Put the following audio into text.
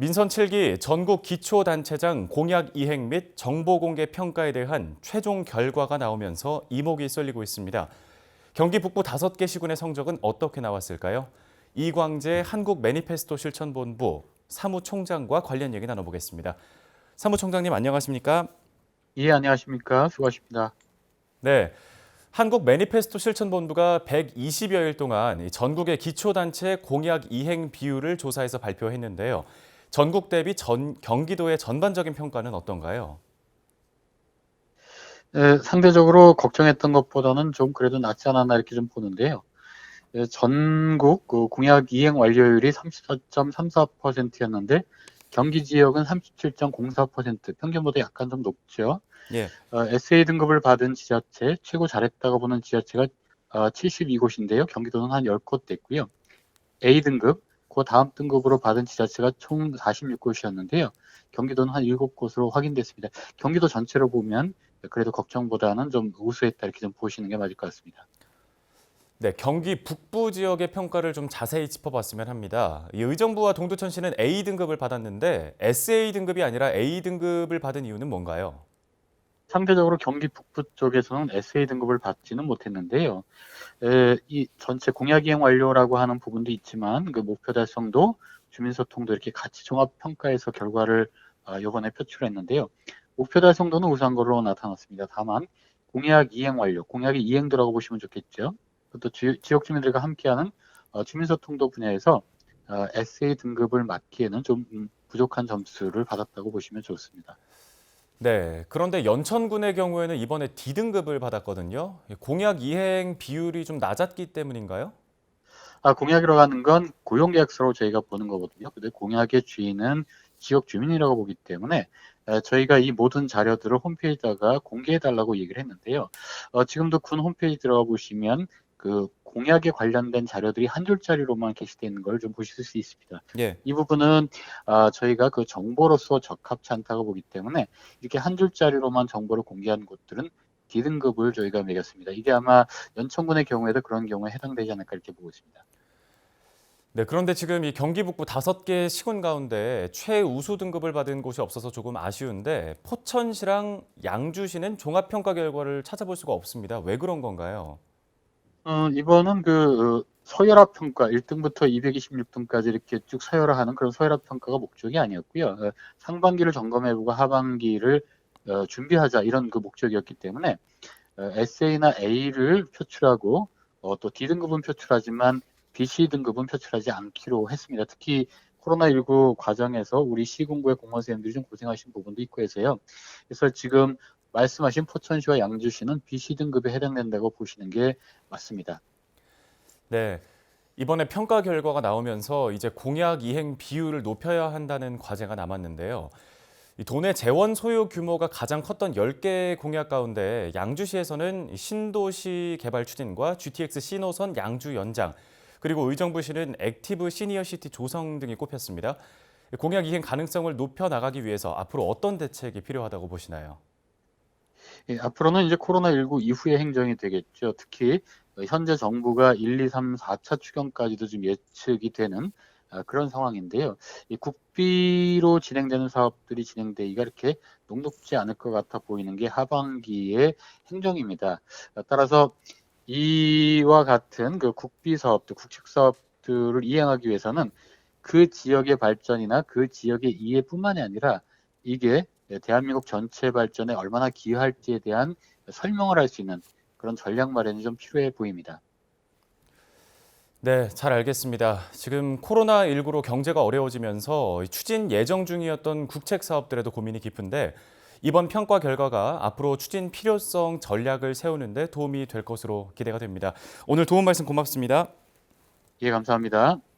민선 7기 전국 기초단체장 공약 이행 및 정보 공개 평가에 대한 최종 결과가 나오면서 이목이 쏠리고 있습니다. 경기 북부 5개 시군의 성적은 어떻게 나왔을까요? 이광재 한국 매니페스토 실천본부 사무총장과 관련 얘기 나눠보겠습니다. 사무총장님 안녕하십니까? 예, 안녕하십니까. 수고하십니다. 네. 한국 매니페스토 실천본부가 120여일 동안 이 전국의 기초단체 공약 이행 비율을 조사해서 발표했는데요. 전국 대비 전, 경기도의 전반적인 평가는 어떤가요? 에, 상대적으로 걱정했던 것보다는 좀 그래도 낫지 않았나 이렇게 좀 보는데요. 에, 전국 그 공약 이행 완료율이 34.34%였는데 경기 지역은 37.04% 평균보다 약간 좀 높죠. 예. 어, SA 등급을 받은 지자체 최고 잘했다고 보는 지자체가 어, 72곳인데요. 경기도는 한 10곳 됐고요. A 등급 그 다음 등급으로 받은 지자체가 총 46곳이었는데요. 경기도는 한 7곳으로 확인됐습니다. 경기도 전체로 보면 그래도 걱정보다는 좀 우수했다 이렇게 좀 보시는 게 맞을 것 같습니다. 네, 경기 북부 지역의 평가를 좀 자세히 짚어봤으면 합니다. 이 의정부와 동두천시는 A 등급을 받았는데 SA 등급이 아니라 A 등급을 받은 이유는 뭔가요? 상대적으로 경기 북부 쪽에서는 SA 등급을 받지는 못했는데요. 에, 이 전체 공약 이행 완료라고 하는 부분도 있지만 그 목표 달성도 주민소통도 이렇게 같이 종합 평가해서 결과를 아, 이번에 표출했는데요. 목표 달성도는 우수한 걸로 나타났습니다. 다만 공약 이행 완료, 공약의 이행도라고 보시면 좋겠죠. 또 지, 지역 주민들과 함께하는 어, 주민소통도 분야에서 어, SA 등급을 맞기에는 좀 음, 부족한 점수를 받았다고 보시면 좋습니다. 네, 그런데 연천군의 경우에는 이번에 D등급을 받았거든요. 공약 이행 비율이 좀 낮았기 때문인가요? 아, 공약이라고 하는 건 고용계약서로 저희가 보는 거거든요. 근데 공약의 주인은 지역 주민이라고 보기 때문에 에, 저희가 이 모든 자료들을 홈페이지에다가 공개해달라고 얘기를 했는데요. 어, 지금도 군 홈페이지 들어가 보시면 그 공약에 관련된 자료들이 한 줄짜리로만 게시되어 있는 걸 좀 보실 수 있습니다. 예. 이 부분은 아, 저희가 그 정보로서 적합치 않다고 보기 때문에 이렇게 한 줄짜리로만 정보를 공개한 곳들은 D등급을 저희가 매겼습니다. 이게 아마 연천군의 경우에도 그런 경우에 해당되지 않을까 이렇게 보고 있습니다. 네, 그런데 지금 이 경기 북부 다섯 개 시군 가운데 최우수 등급을 받은 곳이 없어서 조금 아쉬운데 포천시랑 양주시는 종합평가 결과를 찾아볼 수가 없습니다. 왜 그런 건가요? 어, 이번은 그 어, 서열화 평가 1등부터 226등까지 이렇게 쭉 서열화하는 그런 서열화 평가가 목적이 아니었고요. 어, 상반기를 점검해보고 하반기를 어, 준비하자 이런 그 목적이었기 때문에 어, SA나 A를 표출하고 어, 또 D등급은 표출하지만 BC 등급은 표출하지 않기로 했습니다. 특히 코로나19 과정에서 우리 시군구의 공무원 선생님들이 좀 고생하신 부분도 있고 해서요. 그래서 지금 말씀하신 포천시와 양주시는 BC 등급에 해당된다고 보시는 게 맞습니다. 네. 이번에 평가 결과가 나오면서 이제 공약 이행 비율을 높여야 한다는 과제가 남았는데요. 이 도내 재원 소요 규모가 가장 컸던 10개 공약 가운데 양주시에서는 신도시 개발 추진과 GTX 신호선 양주 연장, 그리고 의정부시는 액티브 시니어시티 조성 등이 꼽혔습니다. 공약 이행 가능성을 높여 나가기 위해서 앞으로 어떤 대책이 필요하다고 보시나요? 예, 앞으로는 이제 코로나19 이후의 행정이 되겠죠. 특히 어, 현재 정부가 1, 2, 3, 4차 추경까지도 좀 예측이 되는 아, 그런 상황인데요. 이 국비로 진행되는 사업들이 진행되기가 이렇게 녹록지 않을 것 같아 보이는 게 하반기의 행정입니다. 아, 따라서 이와 같은 그 국비 사업들, 국책 사업들을 이행하기 위해서는 그 지역의 발전이나 그 지역의 이해뿐만이 아니라 이게 대한민국 전체 발전에 얼마나 기여할지에 대한 설명을 할 수 있는 그런 전략 마련이 좀 필요해 보입니다. 네, 잘 알겠습니다. 지금 코로나19로 경제가 어려워지면서 추진 예정 중이었던 국책 사업들에도 고민이 깊은데 이번 평가 결과가 앞으로 추진 필요성 전략을 세우는데 도움이 될 것으로 기대가 됩니다. 오늘 도움 말씀 고맙습니다. 예, 감사합니다.